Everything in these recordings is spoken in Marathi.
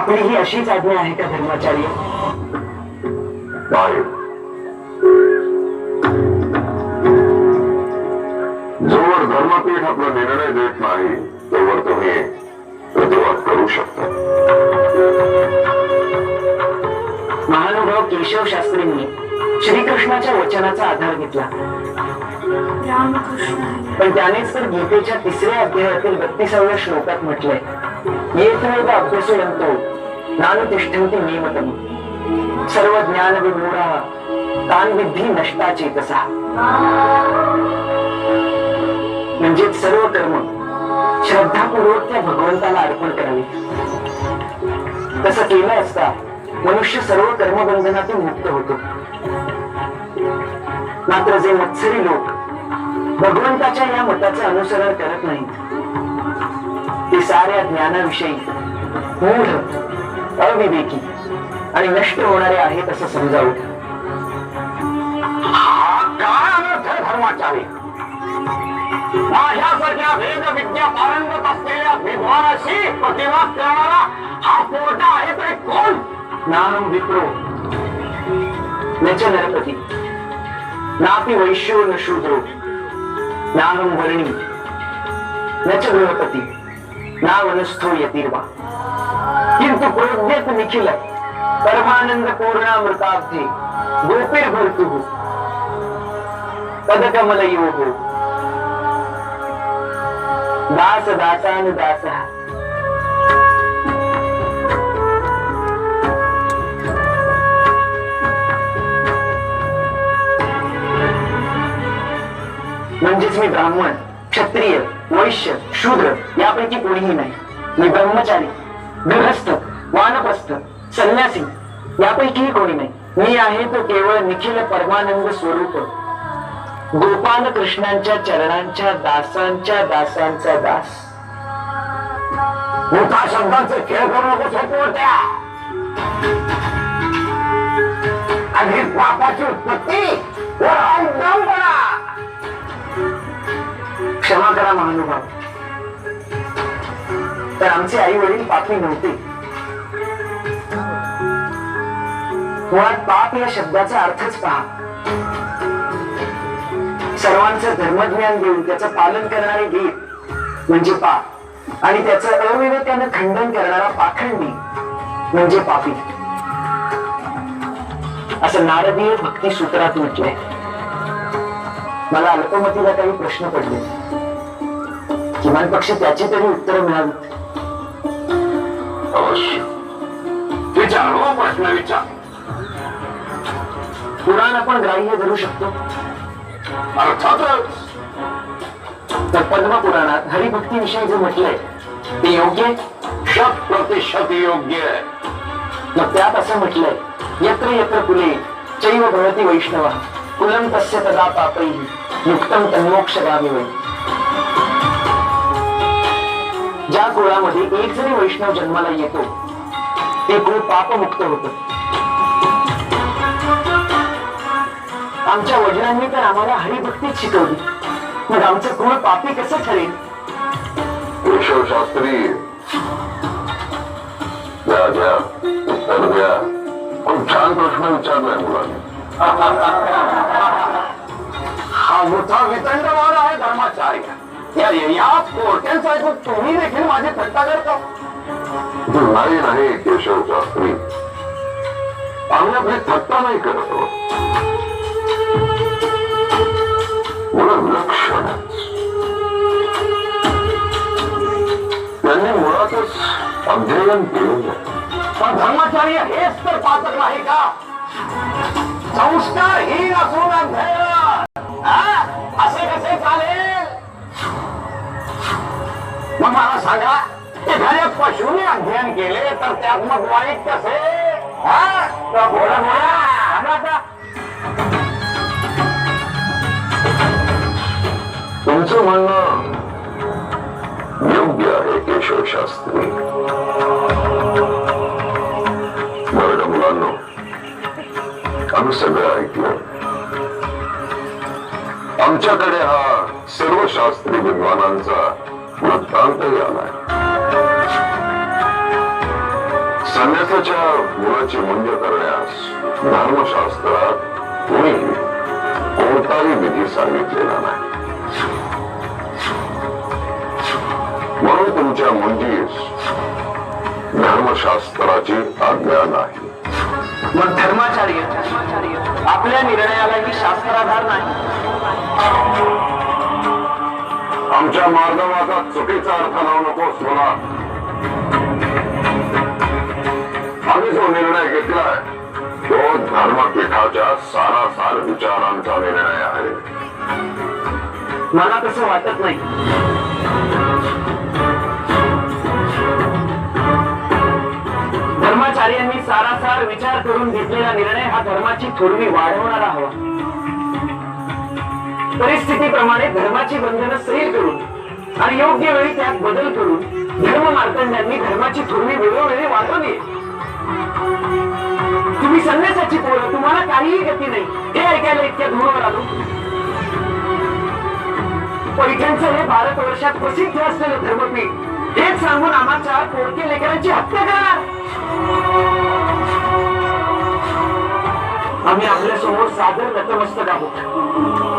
आपली ही अशीच आज्ञा आहे का धर्माचार्य जोवर धर्मपीठ आपला निर्णय देत नाही तोवर तुम्ही प्रतिवाद करू शकता. महानुभाव केशव शास्त्रींनी श्रीकृष्णाच्या वचनाचा आधार घेतला. पण त्यानेच तर गीतेच्या तिसऱ्या अध्यायातील बत्तीसाव्या श्लोकात म्हटलंय. येतमेव अभ्यसयंतो. नानुतिष्ठन्ति नियमतम सर्व ज्ञान विमूढा तान विद्धी नष्टा चेतसा म्हणजे सर्व कर्म श्रद्धापूर्वक त्या भगवंताला अर्पण करावे. तसं केलं असता मनुष्य सर्व कर्मबंधनातून मुक्त होतो. मात्र जे मत्सरी लोक भगवंताच्या या मताचे अनुसरण करत नाहीत ते साऱ्या ज्ञानाविषयी मूढ अविवेकी आणि नष्ट होणारे आहेत असं समजावं हा काय अनर्थ आहे धर्माचारी माझ्यासारख्या वेद विद्या पारंगत असलेल्या विद्वानाशी प्रतिवाद करणारा हा पोटा आहे तरी कोण नाहं विप्रो न च नरपती नापि वैश्यो न शूद्रो नाहं वर्णी न च गृहपती ना वनस्थो यतिर्वा। किंतु प्रोद्यत निखिल परमानंद पूर्णामृताब्धे पदकमल योग दास दासान दास म्हणजेच मी ब्राह्मण क्षत्रिय वैश्य शूद्र यापैकी कोणीही नाही. मी ब्रह्मचारी गृहस्थ वानप्रस्थ संन्यासी यापैकीही कोणी नाही. मी आहे तो केवळ निखिल परमानंद स्वरूप. गोपाल कृष्णांच्या चरणांच्या दासांच्या दासांचा दास. मोठा शब्दांचे खेळ करू नको सोपवत्या आणि पापाची उत्पत्ती. क्षमा महानुभाव तर आमचे आई वडील पापी नव्हते. मुळात पाप या शब्दाचा अर्थच पहा. सर्वांचं धर्मज्ञान देऊन त्याचं पालन करणारे गीत म्हणजे पाप. आणि त्याचं अविवेकानं खंडन करणारा पाखंडी म्हणजे पापी. असं नारदीय भक्ती सूत्रात म्हटलंय. मला अल्पमतीला काही प्रश्न पडले. किमान पक्ष त्याची तरी उत्तरं मिळावीत अवश्य. विचार हो प्रश्न विचार. पुराण आपण ग्राह्य धरू शकतो. अर्थातच. तर पद्मपुराणात हरिभक्तीविषयी जे म्हटलंय ते योग्य? शत प्रतिशत योग्य आहे. मग त्यात असं म्हटलंय यत्र यत्र कुले चैव भवती वैष्णव कुलम तस्य तदा पापैः युक्तम तन्मोक्षगामी वै ज्या कुळामध्ये एक जरी वैष्णव जन्माला येतो ते कुळ पापमुक्त होत. आमच्या वडिलांनी तर आम्हाला हरिभक्तीच शिकवली. मग आमचं कुळ पापी कसं ठरेल? केशव शास्त्री उत्तर खूप छान प्रश्न विचारलाय मुलांनी. हा मोठा वितंडवाद आहे धर्माचार्य. या पोरट्यांचा ऐकून तुम्ही देखील माझी थट्टा करता नाही नाही केशव शास्त्री आम्ही आपली थट्टा नाही करत. मुलं. त्यांनी मुळातच अध्ययन केलेलं. पण धर्माचार्य हेच तर पाचक नाही का असून अध्ययन हा? असे कसे मग सांगा एखाद्या पशुने अध्ययन केले तर त्यात मग वाईट कसे? हा? बोला बोला तुमचं म्हणणं योग्य आहे केशव शास्त्री. बरं मुलांना आम्ही सगळं ऐकलं. आमच्याकडे हा सर्व शास्त्री विद्वानांचा वृत्तांतही आलाय धर्माची मुंज करण्यास धर्मशास्त्रात कोणी कोणताही विधी सांगितलेला नाही. म्हणून तुमच्या मुंजीस धर्मशास्त्राची आज्ञा नाही. मग धर्माचार्य आपल्या निर्णयालाही शास्त्राधार नाही. आमच्या मार्गवाचा चुकीचा अर्थ लावू नकोस मला आम्ही जो निर्णय घेतलाय तो धर्मपीठाच्या सारासार विचारांचा निर्णय आहे. मला तसं वाटत नाही. धर्माचार्यांनी सारासार विचार करून घेतलेला निर्णय हा धर्माची थोरवी वाढवणारा हवा. परिस्थितीप्रमाणे धर्माची बंधनं सैल करून आणि योग्य वेळी त्यात बदल करून धर्म मार्तंड्यांनी धर्माची थोरवी वेळोवेळी वाढवली. तुम्ही संन्यासाची पोरं तुम्हाला काहीही गती नाही. हे ऐकायला इतक्या धुळवर आलो. पैठणचं हे भारतवर्षात प्रसिद्ध असलेलं धर्मपीठ हेच सांगून आम्हाच्या पोरके लेकरांची हत्या करणार. आम्ही आपल्यासमोर सादर नतमस्तक आहोत.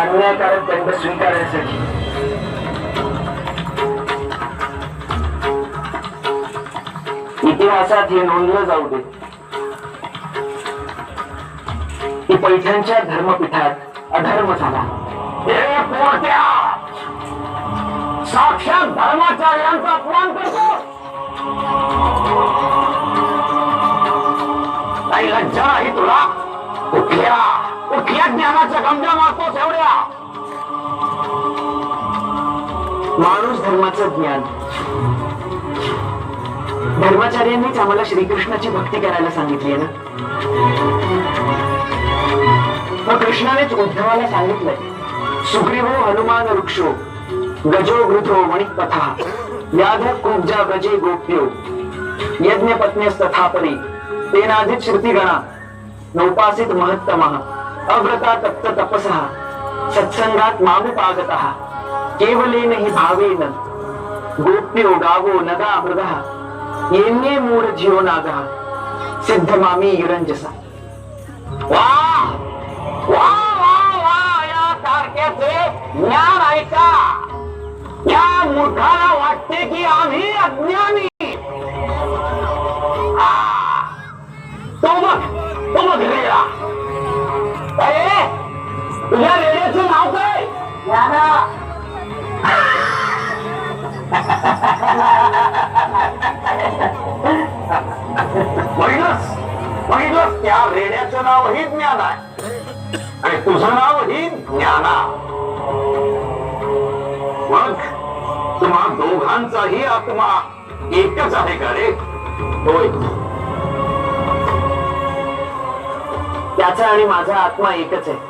अन्यायकारक दंड स्वीकारण्यासाठी इतिहासात हे नोंदलं जाऊ दे. की पैठणच्या धर्मपीठात अधर्म झाला. साक्षात धर्माचार्यांचा अपमान करतो. काही लज्जा नाही तुला. कुठल्या ज्ञानाच्या गमजा मारतोस एवढ्या माणूस धर्माचं ज्ञान. धर्माचार्यांनीच आम्हाला श्रीकृष्णाची भक्ती करायला सांगितली ना? मग कृष्णानेच उद्धवाला सांगितलंय सुग्रीवो हनुमान वृक्षो गजो घृतो मणिक पथा याध कुब्जा गजे गोप्यो यज्ञ पत्न्यस्तथापरी तेनाधित श्रुतिगणा नौपासित महत्तमः। अव्रता तप्त तपसा सत्संगात मामुपागतः केवलेन हि भावेन गोप्यो गावो नदा मृगः येन्ये मूर जीव नागः सिद्ध मामी युरंजसा वा! वा वा वा या तारखेचे ज्ञान ऐका! या मूर्खाला वाटते की आम्ही अज्ञानी! तुझ्या रेड्याचं नाव काय? बघितलंस बघितलंस त्या रेड्याचं नावही ज्ञान आहे. आणि तुझं नावही ज्ञाना मग तुम्हा दोघांचाही आत्मा एकच आहे का रे? होय. त्याचा आणि माझा आत्मा एकच आहे.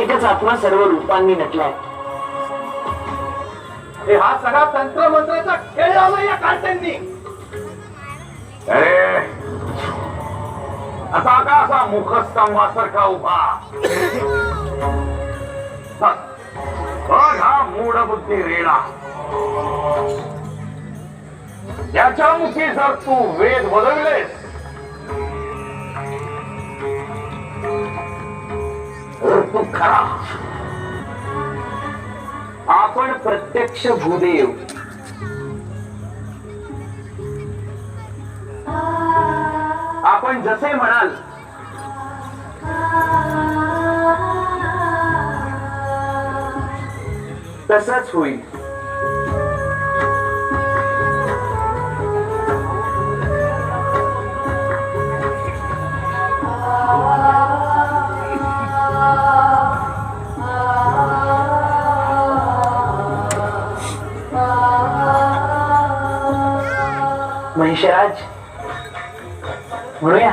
एकच आत्मा सर्व रूपांनी नटलाय. हे हा सगळा तंत्र मंत्राचा खेळ लावला या कार्ट्यांनी अरे. आता का असा मुखस्तंभासारखा उभा? बघ बघ हा मूढ बुद्धी रेडा. याच्या मुखी जर तू वेद बदललेस करा. आपण प्रत्यक्ष भूदेव. आपण जसे म्हणाल. तसंच होईल. विषयराज म्हणूया.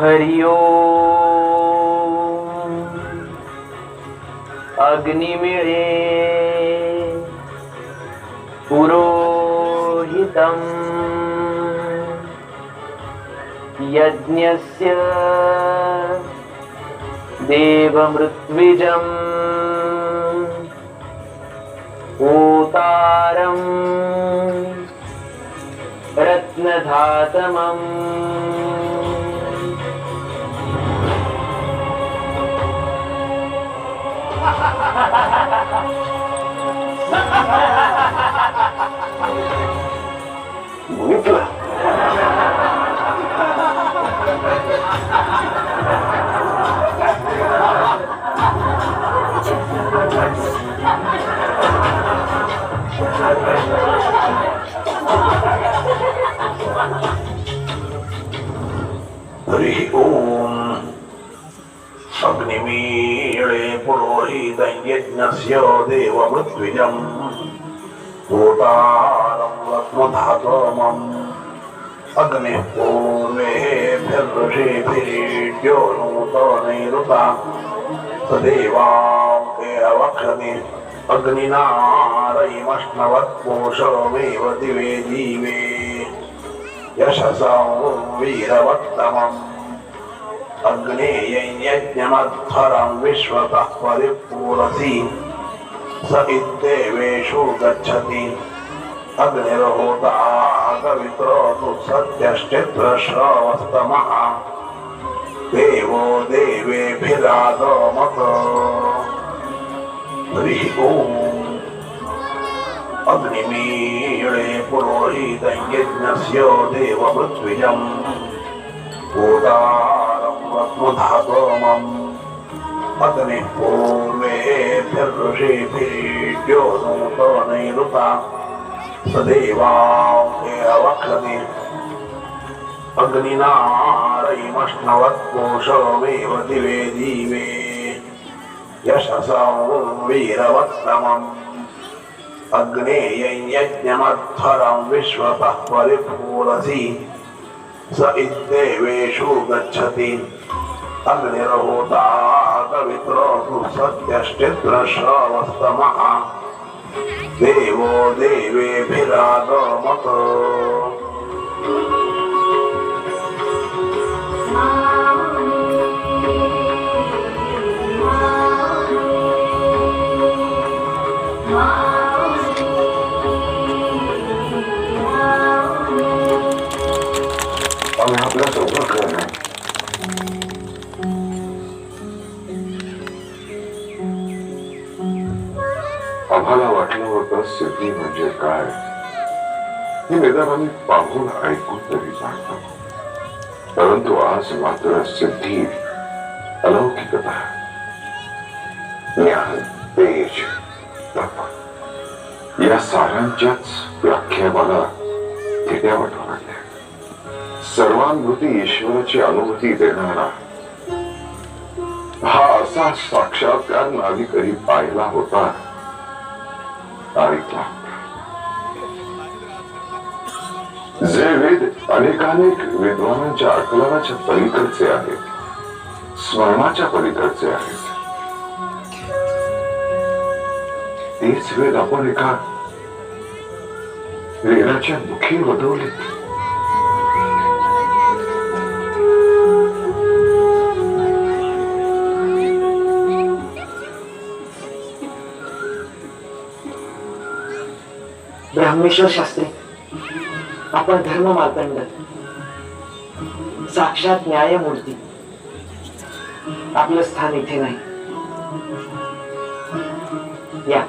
हरिओ अग्निमिळे पुरोहितम्. यज्ञस्य देवमृत्विजम् ओतारम् रत्नधातमम् बघितलं हरिः ओम् अग्निमीळे पुरोहितयज्ञस्य देवमृत्विजम् भूतारं रत्नधातमम् अग्निः पूर्वेभिर्षिभिरीड्यो नूतनैरुता अग्निनारयिमश्नवत्पोषमेव दिवे जीवे। यशसं वीरवत्तमम्। अग्नेयज्ञमध्वरं विश्वतः परिपूरति। स इत्येवेषु गच्छति। अग्निरहोता अग्निर्होताकवित्रो तु सत्यश्चित्रश्रवस्तमः। देवो देवे हरिः ओम्। अग्निमीळे पुरोहितयज्ञस्य देवपृथ्विजम्। भूतारं रत्नधातमम् अग्निः सदेवाङ्केऽवक्षति अग्निनारयिमश्नवत्कोशमेव दिवे दिवे यशसं वीरवत्तमम् अग्नेयज्ञमध्वरं विश्वतः परिपूरसि स इत्येवेषु गच्छति। अग्निर्होताकवित्रो तु सत्यश्चित्रश्रवस्तमः। देवो देवेभिरागमत वाटलं सिद्धी म्हणजे काय? हे निदान पाहून ऐकून तरी जाणतो परंतु आज मात्र सिद्धी अलौकिकता ज्ञान तेज तप या साऱ्यांच्याच व्याख्या मला थिट्या वाटू लागल्या सर्वानुभूती ईश्वराची अनुभूती देणारा हा असा साक्षात्कार नावी कधी पाहिला होता. ऐकला जे वेद अनेकानेक विद्वानांच्या आकलनाच्या पलीकडचे आहेत स्मरणाच्या पलीकडचे आहेत. तेच वेद आपण एका वेदाच्या मुखी वदवलेत. ब्रह्मेश्वर शास्त्री. आपण धर्म मार्तंड साक्षात न्यायमूर्ती. आपलं स्थान इथे नाही. या.